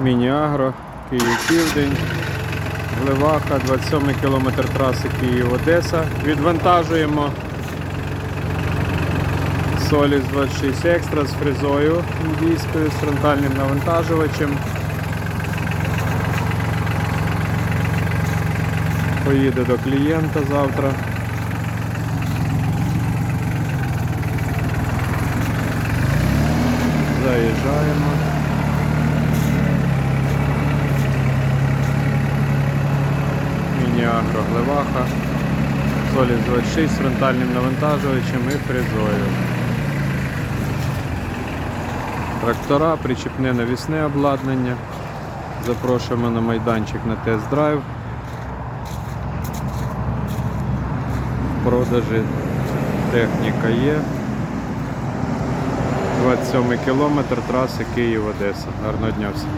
Міні-Агро, Київ Південь, Гливаха, 27 кілометр траси Київ-Одеса. Відвантажуємо Соліс 26 Екстра з фрезою індійською, з фронтальним навантажувачем. Поїде до клієнта завтра. Заїжджаємо. Міні-агро Глеваха. Соліс 26 з фронтальним навантажувачем і фрезою. Трактора, причіпне навісне обладнання. Запрошуємо на майданчик на тест-драйв. Продажі техніка є. 27 кілометр траси Київ-Одеса. Гарного дня всім.